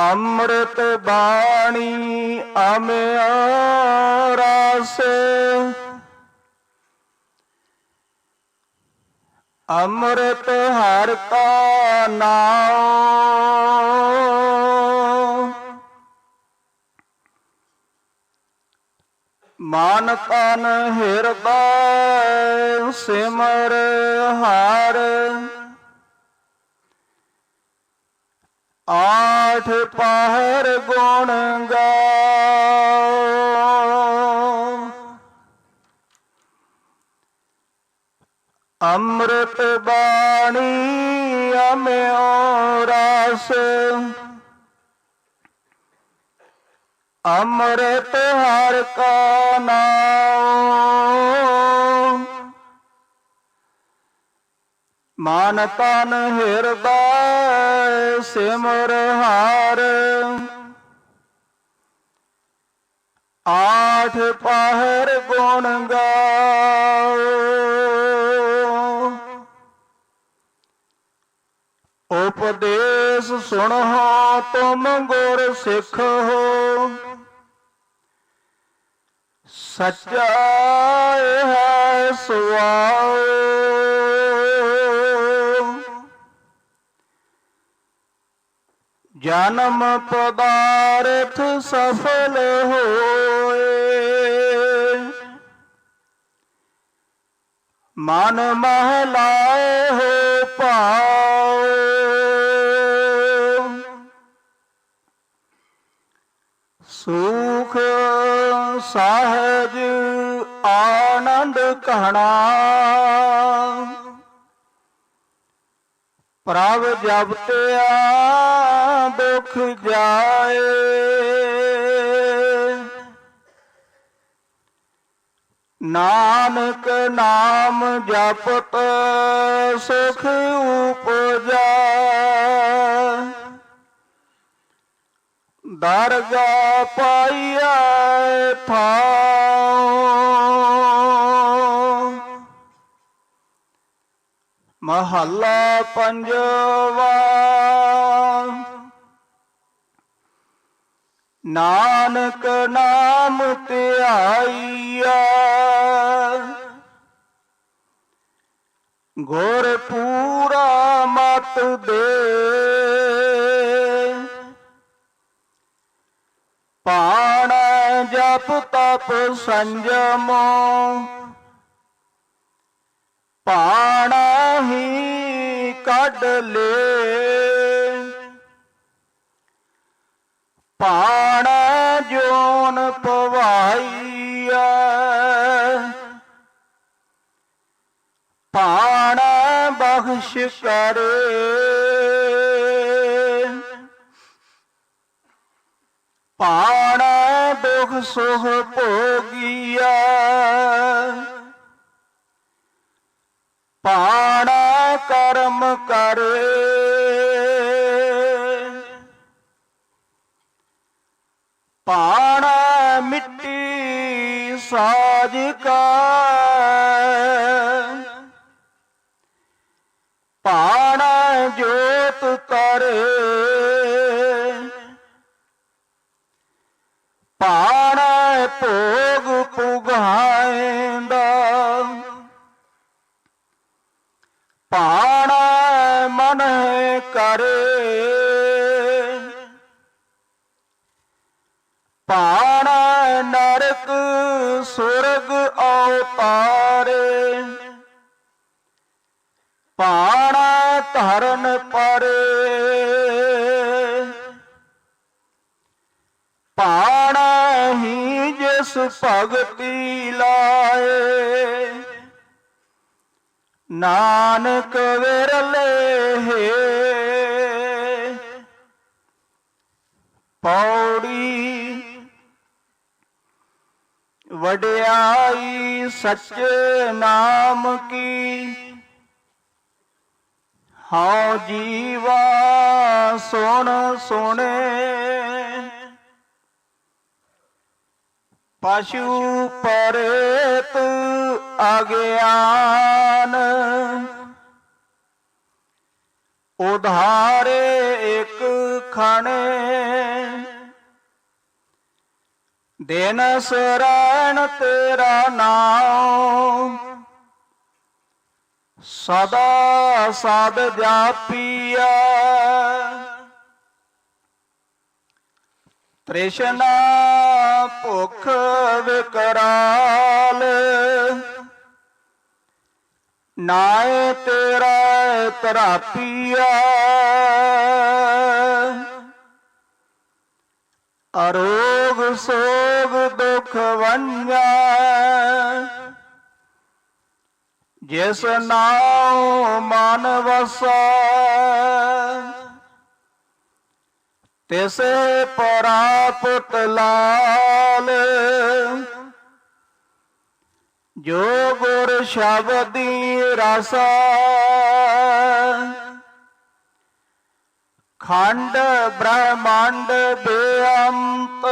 ਅੰਮ੍ਰਿਤ ਬਾਣੀ ਅਮਿਆ ਰਸ ਅੰਮ੍ਰਿਤ ਹਰ ਕਾ ਨਾਮ ਮਨ ਤਨ ਹਿਰਦੈ ਸਿਮਰ ਹਰ। ਆਠ ਪਹਿਰ ਗੁਣ ਗਾ ਅੰਮ੍ਰਿਤ ਬਾਣੀ ਅਮਿਓ ਰਸ। ਅੰਮ੍ਰਿਤ ਹਰ ਕਾ ਨਾਮ ਮਨ ਤਨ ਹਿਰਦੈ ਸਿਮਰ ਹਾਰ। ਆਠ ਪਹਿਰ ਗੁਣ ਗਾਓ। ਉਪਦੇਸ਼ ਸੁਣੋ ਤੁਮ ਗੁਰ ਸਿੱਖ ਹੋ। ਸੱਚਾ ਹੈ ਸੁਆਓ। ਜਨਮ ਪਦਾਰਥ ਸਫਲ ਹੋਏ। ਮਨ ਮਹਲਾਏ ਹੋ ਪਾਓ। ਸੁਖ ਸਹਜ ਆਨੰਦ ਕਹਣਾ ਪ੍ਰਭ ਜਪਤਿਆ ਦੁਖ ਜਾਏ। ਨਾਨਕ ਨਾਮ ਜਪਤ ਸੁਖ ਉਪਜਾ। ਦਰਗਾ ਪਾਈਆ ਥਾਉ। ਮਹੱਲਾ ਪੰਜਵਾ। ਨਾਨਕ ਨਾਮ ਧਿਆਈਆ ਗੁਰ ਪੂਰਾ ਮਤ ਦੇ। ਪਾਣਾ ਜਪ ਤਪ ਸੰਜਮੋ। ਪਾਣਾ ਹੀ ਕੱਢ ਲੇ। ਪਾਣਾ ਜੋਨ ਪਵਾਈਆ ਪਾਣਾ ਬਖਸ਼ ਕਰੇ। ਪਾਣਾ ਦੁਖ ਸੁਖ ਭੋਗੀਆ ਕਰਮ ਕਰੇ। ਪਾਣਾ ਮਿੱਟੀ ਸਾਜ ਕਾ ਪਾਣ ਜੋਤ ਕਰੇ। ਪਾਣ ਭੋਗ ਪਾਣਾ ਨਰਕ ਸੁਰਗ ਔਤਾਰੇ। ਪਾਣਾ ਧਰਨ ਪਰੇ। ਪਾਣਾ ਹੀ ਜਿਸ ਭਗਤੀ ਲਾਏ। ਨਾਨਕ ਵਿਰਲੇ ਹੈ। ਵਡਿਆਈ ਸੱਚ ਨਾਮ ਕੀ? ਹਉ ਜੀਵਾ ਸੁਣ ਸੁਣੇ। ਪਸ਼ੂ ਪਰਤ ਅਗਿਆਨ। ਉਧਾਰੇ ਇੱਕ ਖਣੇ। ਦਿਨ ਸਰਣ ਤੇਰਾ ਨਾਮ। ਸਦਾ ਸਦ ਜਾਪੀਆ ਤ੍ਰਿਸ਼ਨਾ ਭੁਖ ਵਿਕਰਾਲ। ਨਾਏ ਤੇਰਾ ਤਰਾਪੀਆ ਅਰੋਗ ਸੋਗ ਦੁਖ ਵੰਜਾ ਜਿਸ ਨਾਉ ਮਨ ਵਸੈ, ਤਿਸੇ ਪਰਾਪਤ ਲਾਲ। ਜੋ ਗੁਰ ਸ਼ਬਦੀ ਰਸਾ ਖੰਡ ਬ੍ਰਹਮੰਡ ਬੇਅੰਤ।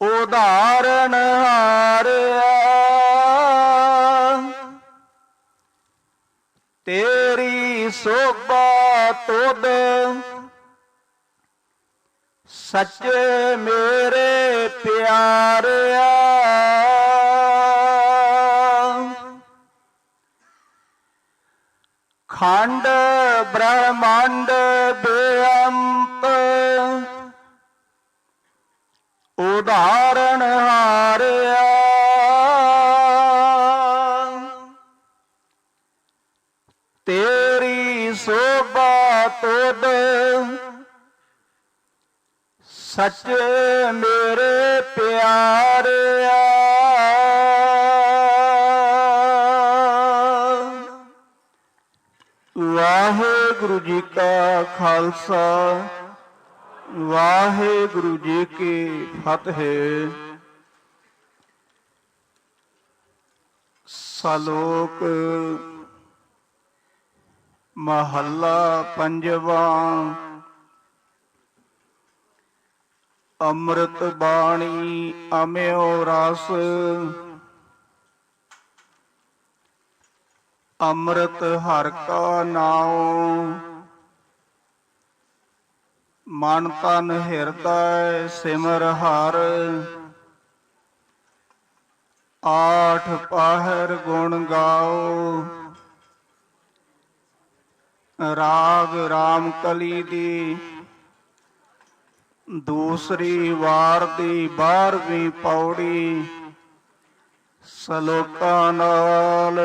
ਉਦਾਹਰਣ ਹਾਰਿਆ। ਤੇਰੀ ਸੋਭਾ ਤੁਧ ਸੱਚੇ ਮੇਰੇ ਪਿਆਰਿਆ। ਖੰਡ ਬ੍ਰਹਮੰਡ ਬੇਅੰਤ। ਉਦਾਹਰਣ ਹਾਰਿਆ। ਤੇਰੀ ਸੋਭਾ ਤੁਧ ਸੱਚੇ ਮੇਰੇ ਪਿਆਰਿਆ। ਵਾਹਿਗੁਰੂ ਜੀ ਕਾ ਖਾਲਸਾ, ਵਾਹਿਗੁਰੂ ਜੀ ਕੀ ਫਤਿਹ। ਸਲੋਕ ਮਹੱਲਾ ਪੰਜਵਾਂ, ਅੰਮ੍ਰਿਤ ਬਾਣੀ ਅਮਿਓ ਰਸ। ਅੰਮ੍ਰਿਤ ਹਰ ਕਾ ਨਾਉ। ਮਨ ਤਨ ਹਿਰਦੈ ਸਿਮਰ ਹਰ। ਆਠ ਪਾਹਰ ਗੁਣ ਗਾਓ ਰਾਗ ਰਾਮ ਕਲੀ ਦੀ। ਦੂਸਰੀ ਵਾਰ ਦੀ 12ਵੀਂ ਪੌੜੀ। ਸਲੋਕਾਂ ਨਾਲ।